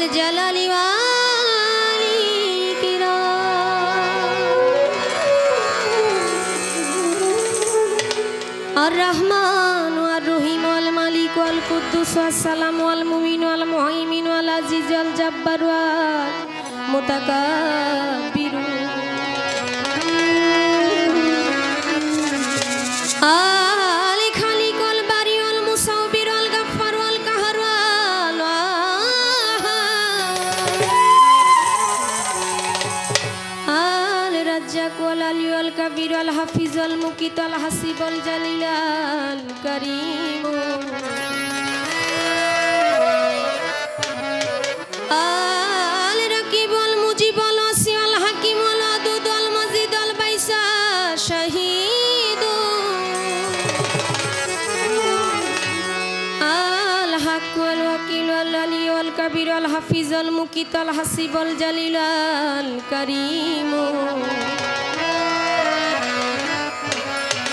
জাল জালালি আর রহমান, আর রহিম আল মালিক আল কুদ্দুস আসসালাম আল মুমিন আল মুহাইমিন আল আজিজ আল জাব্বার আল মোতাকাবির আ রাজ্জাক ওয়াল আলিউল কাবির আল হাফিজ আল মুকিত আল হাসিব আল জালিল আল করিম। আল রাকিব আল মুজিব আল ওয়াসি আল হাকিম আল আদুদ আল মাজিদ আল বাইসা শাহিদ। আল হাক আল ওয়াকিল আল আলিউল কাবির আল হাফিজ আল মুকিত আল হাসিব আল জালিল আল করিম।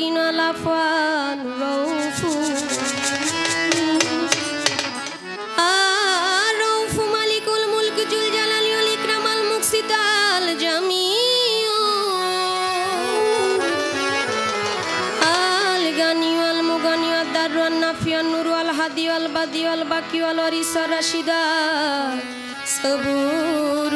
والمنتقم والعفو والرؤوف الرؤوف مالك الملك ذو الجلال والإكرام المقسط الجميع الغني والمغني والضر والنافع والنور والهادي والبدي والباقي والوارث الرشيد صبور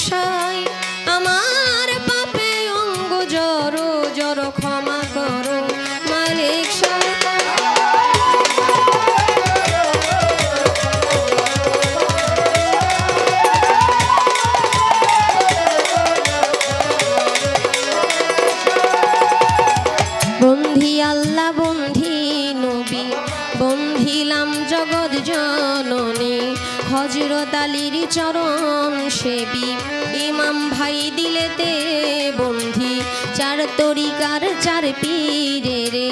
সাই আমার পাপে অঙ্গ বন্ধি আল্লাহ হজরত আলীর চরণ সেবী। ইমাম ভাই দিলেতে বন্ধি, চার তরিকার চার পীরে রে।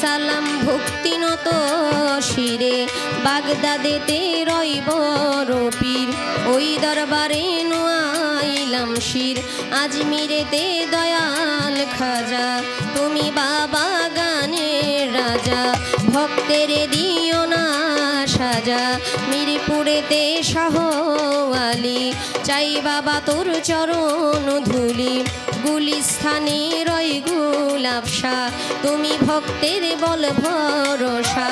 সালাম ভক্তি নত শিরে, বাগদাদেতে রইব পীর ওই দরবারে নোয়াইলাম শির আজমিরেতে দয়াল খাজা। তুমি বাবা গানের রাজা, ভক্তের দিও না সাজা। মিরপুরেতে শাহওয়ালি, চাই বাবা তোর চরণ ধুলি। গুলিস্থানে রয় গুলাবসা তুমি ভক্তের বল ভরসা।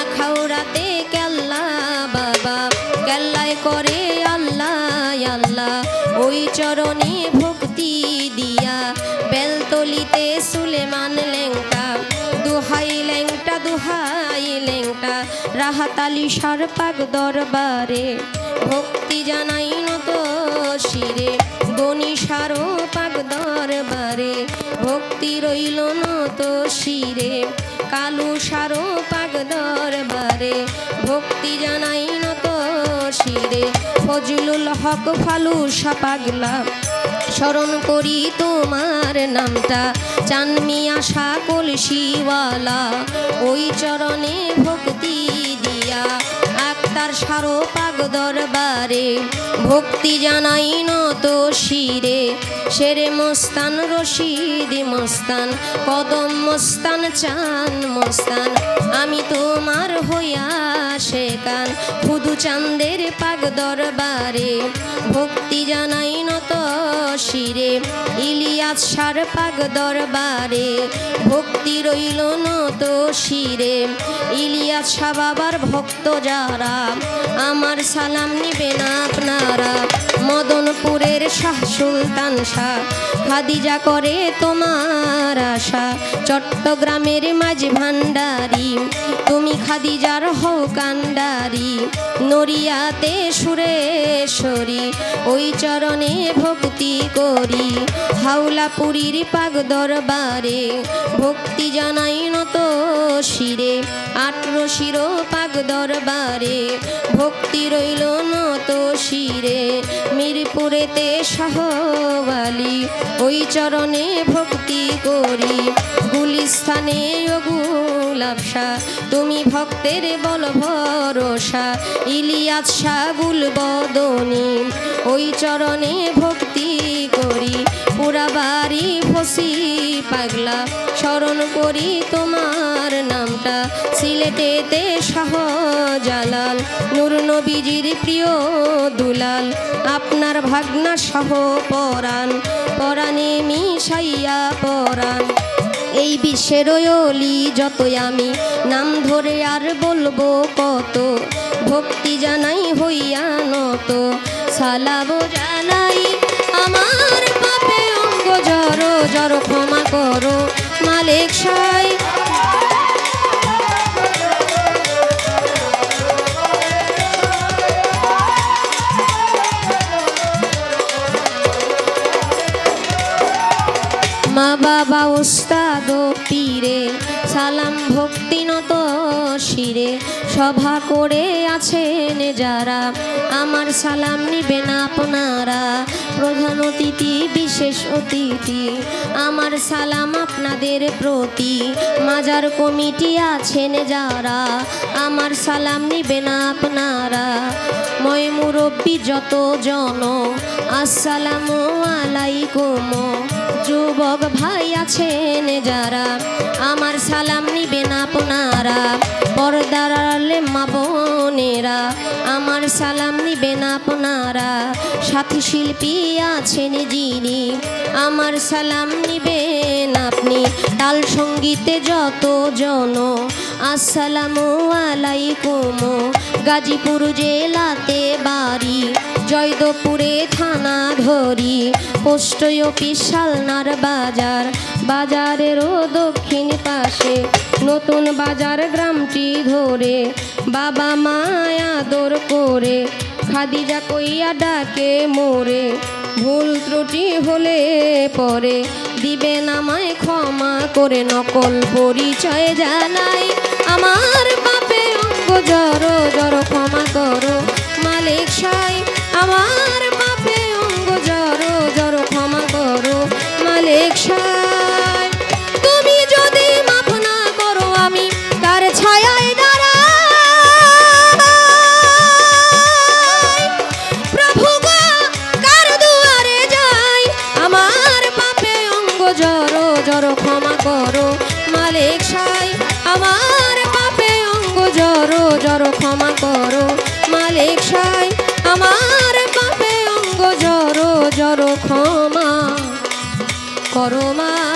আখাউরাতে কেল্লা বাবা, কেল্লায় করে আল্লাহ আল্লাহ। ওই চরণে ভক্তি দিয়া, বেলতলিতে সুলেমান রাহাতালি সার পাক দরবারে, ভক্তি জানাই নত শিরে গণি সারো পাক দরবারে, ভক্তি রইল নত শিরে, কালু সারো পাগ দরবারে, ভক্তি জানাই নত শিরে, ফজলুল হক ফালু সাপাগলা স্মরণ করি তোমার নামটা। চানমিয়া সাকল শিওয়ালা ওই চরণে ভক্তি দিয়া। আক্তার সারো পাগ দরবারে, ভক্তি জানাই নত শিরে। শেরে মস্তান, রশিদ মস্তান, কদম মস্তান, চান মস্তান। আমি তোমার হইয়া শেকান খুদু চান্দের পাগ দরবারে ভক্তি জানাই নত শিরে। ইলিয়াস সার পাগ দরবারে ভক্তি রইল নত শিরে। ইলিয়াস শাহ বাবার ভক্ত যারা, আমার সালাম নিবেন আপনারা। মদনপুরের শাহ সুলতান শাহ। খাদিজা করে তোমার আশা। চট্টগ্রামের মাঝ ভান্ডারি, তুমি খাদিজার হও কান্ডারি নরিয়াতে সুরেশ্বরী, ওই চরণে ভক্তি করি। হাওলাপুরীর পাগ দরবারে ভক্তি জানাই নত শিরে। আট্র শির পাগ দরবারে ভক্তি রইল নত শিরে। মিরপুরেতে সহবালি ওই চরণে ভক্তি করি। গুলিস্থানে গুলাবসা তুমি ভক্তের বল ভরসা। ইলিয়াস শাগুল বদনী ওই চরণে ভক্তি পুরা বাড়ি ফসি পাগলা। স্মরণ করি তোমার নামটা। সিলেটেতে শাহ জালাল নূর নবীজির প্রিয় দুলাল। আপনার ভাগনা সহ পরাণ, পরাণে মিশাইয়া পরাণ। এই বিশ্বের অলি যতই আমি, নাম ধরে আর বলব কত? ভক্তি জানাই হইয়া নত। সালাব সাই মা বাবা ওস্তাদ পীরে। সালাম ভক্তিনত শিরে, সভা করে আছেন যারা। আমার সালাম নিবেন আপনারা, প্রধান অতিথি, বিশেষ অতিথি। আমার সালাম আপনাদের প্রতি, মাজার কমিটি আছেন যারা। আমার সালাম নিবেন আপনারা। ময় মুরব্বী যত জন, আসসালামু আলাইকুম। যুবক ভাই আছেন যারা। আমার সালাম নিবেন আপনারা পর্দার আড়ালে মা বোনেরা। আমার সালাম নিবেন আপনারা সাথী শিল্পী আছেন যিনি। আমার সালাম নিবেন আপনি, তাল সঙ্গীতে যত জন। আসসালামু আলাইকুম, গাজীপুর জেলাতে বাড়ি। জয়দপুরে থানা ধরি পোস্ট অফিস সালনার বাজার। বাজারেরও দক্ষিণ পাশে নতুন বাজার গ্রামটি ধরে। বাবা মায় আদর করে, খাদিজা কইয়া ডাকে মোরে। ভুল ত্রুটি হলে পরে দিবেন আমায় ক্ষমা করে। নকল পরিচয় জানাই আমার বাপে অঙ্গ জড়ো জড়ো ক্ষমা করো। মালিক সাই, আমার বাপে অঙ্গ জড়ো জড়ো ক্ষমা করো। মালিক সাই ক্ষমা করো মালিক সাই আমার পাপে অঙ্গ জড়ো জড়ো ক্ষমা করো মা।